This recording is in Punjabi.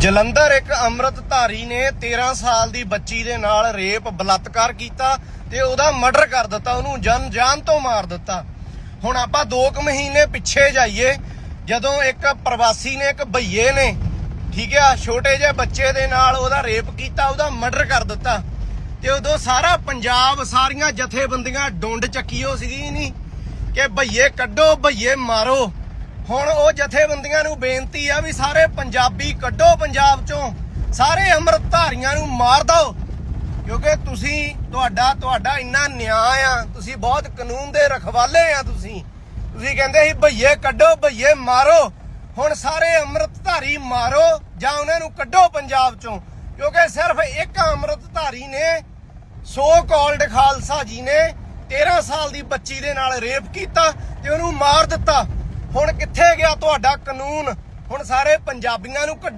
ਜਲੰਧਰ ਇੱਕ ਅੰਮ੍ਰਿਤਧਾਰੀ ਨੇ 13 ਸਾਲ ਦੀ ਬੱਚੀ ਦੇ ਨਾਲ ਰੇਪ, ਬਲਾਤਕਾਰ ਕੀਤਾ ਤੇ ਉਹਦਾ ਮਰਡਰ ਕਰ ਦਿੱਤਾ, ਉਹਨੂੰ ਜਨ ਜਾਨ ਤੋਂ ਮਾਰ ਦਿੱਤਾ। ਹੁਣ ਆਪਾਂ 2 ਕੁ ਮਹੀਨੇ ਪਿੱਛੇ ਜਾਈਏ, ਜਦੋਂ ਇੱਕ ਪ੍ਰਵਾਸੀ ਨੇ, ਇੱਕ ਭਈਏ ਨੇ, ਠੀਕ ਆ, ਛੋਟੇ ਜਿਹੇ ਬੱਚੇ ਦੇ ਨਾਲ ਉਹਦਾ ਰੇਪ ਕੀਤਾ, ਉਹਦਾ ਮਰਡਰ ਕਰ ਦਿੱਤਾ। ਤੇ ਉਦੋਂ ਸਾਰਾ ਪੰਜਾਬ, ਸਾਰੀਆਂ ਜਥੇਬੰਦੀਆਂ ਡੁੰਡ ਚੱਕੀਓ ਸੀਗੀ ਨਹੀਂ ਕਿ ਭਈਏ ਕੱਢੋ ਭਈਏ ਮਾਰੋ। ਹੁਣ ਉਹ ਜਥੇਬੰਦੀਆਂ ਨੂੰ ਬੇਨਤੀ ਆ ਵੀ ਸਾਰੇ ਪੰਜਾਬੀ ਕੱਢੋ ਪੰਜਾਬ ਚੋਂ। ਸਾਰੇ ਅੰਮ੍ਰਿਤਧਾਰੀਆਂ ਨੂੰ ਮਾਰ ਦਿਓ। ਕਿਉਂਕਿ ਤੁਸੀਂ, ਤੁਹਾਡਾ ਤੁਹਾਡਾ ਇੰਨਾ ਨਿਆਂ ਆ। ਤੁਸੀਂ ਬਹੁਤ ਕਾਨੂੰਨ ਦੇ ਰਖਵਾਲੇ ਆ ਤੁਸੀਂ। ਤੁਸੀਂ ਕਹਿੰਦੇ ਸੀ, ਭਈਏ ਕੱਢੋ, ਭਈਏ ਮਾਰੋ। ਹੁਣ ਸਾਰੇ ਅੰਮ੍ਰਿਤਧਾਰੀ ਮਾਰੋ ਜਾਂ ਉਹਨਾਂ ਨੂੰ ਕੱਢੋ ਪੰਜਾਬ ਚੋਂ। ਕਿਉਂਕਿ ਸਿਰਫ ਇੱਕ ਅੰਮ੍ਰਿਤਧਾਰੀ ਨੇ, ਸੋ ਕਾਲਡ ਖਾਲਸਾ ਜੀ ਨੇ 13 ਸਾਲ ਦੀ ਬੱਚੀ ਦੇ ਨਾਲ ਰੇਪ ਕੀਤਾ ਤੇ ਉਹਨੂੰ ਮਾਰ ਦਿੱਤਾ। ਹੁਣ ਕਿੱਥੇ ਗਿਆ ਤੁਹਾਡਾ ਕਾਨੂੰਨ? ਹੁਣ ਸਾਰੇ ਪੰਜਾਬੀਆਂ ਨੂੰ ਕੱਢੋ।